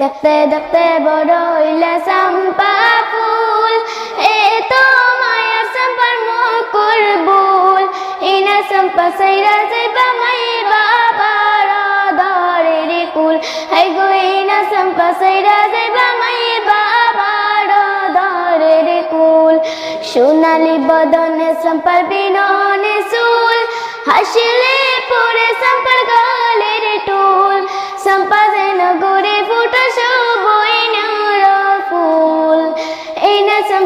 দেখতে দেখতে বড় হইলা চম্পা ফুল। এ তো মায়ার চম্পার মুকুর বুল ইনা চম্পা সাইরা যাইবা মাই বাবার ধরে রে কুল। হাই গো, ইনা চম্পা সাইরা যাইবা মাই বাবার ধরে রে কুল। সোনালি বদনে চম্পার বিননে চুল। হাসিলে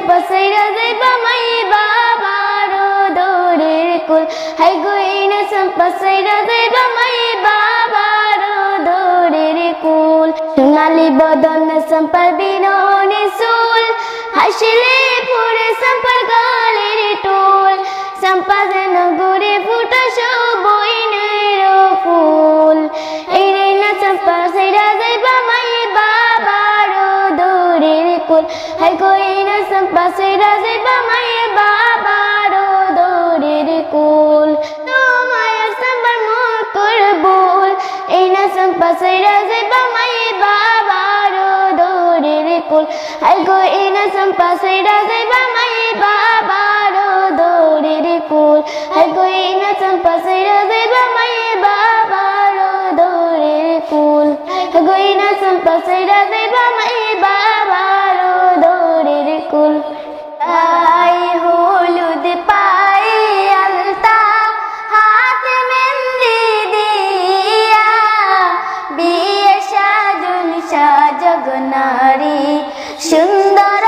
চম্পা যাইবা মাই বাবার দৌড়ের কুল। হাই গো এই না চম্পা সাইরা যাইবা মাই বাবার দৌড়ের কুল। সোনালি বদন চম্পার বিননে চুল। হাসিলে পরে চম্পার গালের টুল। চম্পা যেন গড়ে ফুটা সবই ফুল। এই রে না যাইবা মাই বাবার দৌড়ের কুল। হাই গো চম্পা সাইরা যাইবা মাই বাবার দৌড়ের কুল। তোমার চম্পার মুকুর বুল এই না চম্পা সাইরা যাইবা মাই বাবার দৌড়ের কুল। হাই গো, এই না চম্পা সাইরা যাইবা মাই বাবার দৌড়ের কুল। হাই গো, এই না চম্পা সাইরা যাইবা মাই বাবার দৌড়ের কুল। হাই গো, এই না চম্পা সাইরা যাইবা মাই বাবার সাজগ নারী, সুন্দর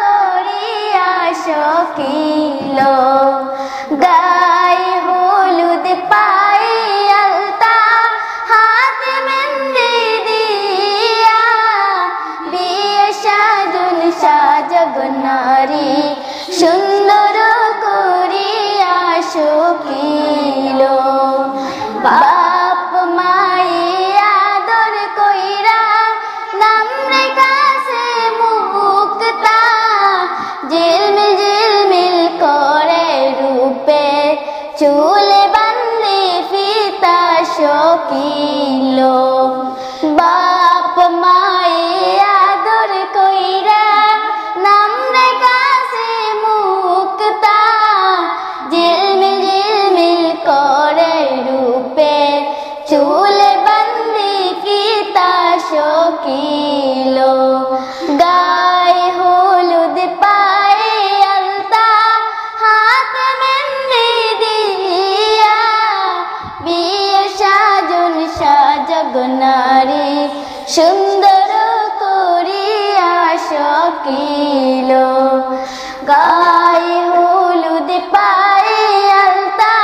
করিয়া শকিল। গাই হলুদ পাই আলতা, হাত মেহেন্দি দিয়া। বিয়ে সাজুন সাজগ নারী, সুন্দর করিয়া শকিল। বাপ ঝিলমিল ঝিলমিল করে রূপে, চুলে বান্ধে ফিতা শকিল। বাপ মায়ে আদর কইরা নাম রেখাছে মুক্তা। ঝিলমিল ঝিলমিল করে রূপে, চুলে বান্ধি ফিতা শকিল। সাজন সাজগ নারী, সুন্দর করিয়া শকিল। গায়ে হলুদ পায়ে আলতা,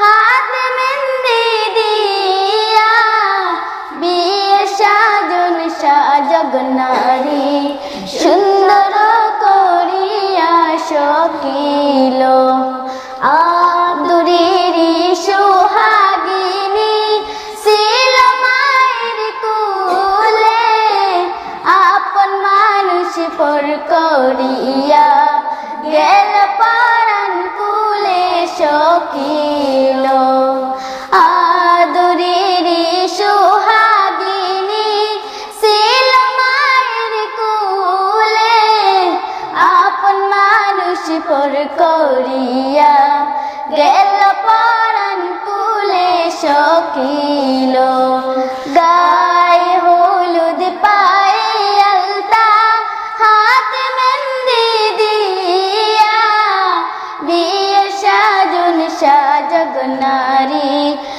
হাত মেহেন্দি দিয়া। বিয়ে সাজন সাজগ নারী, সুন্দর করিয়া শকিল। আদুরেরি করিয়া গেল পারান কুলে শকিল নারী সুন্দর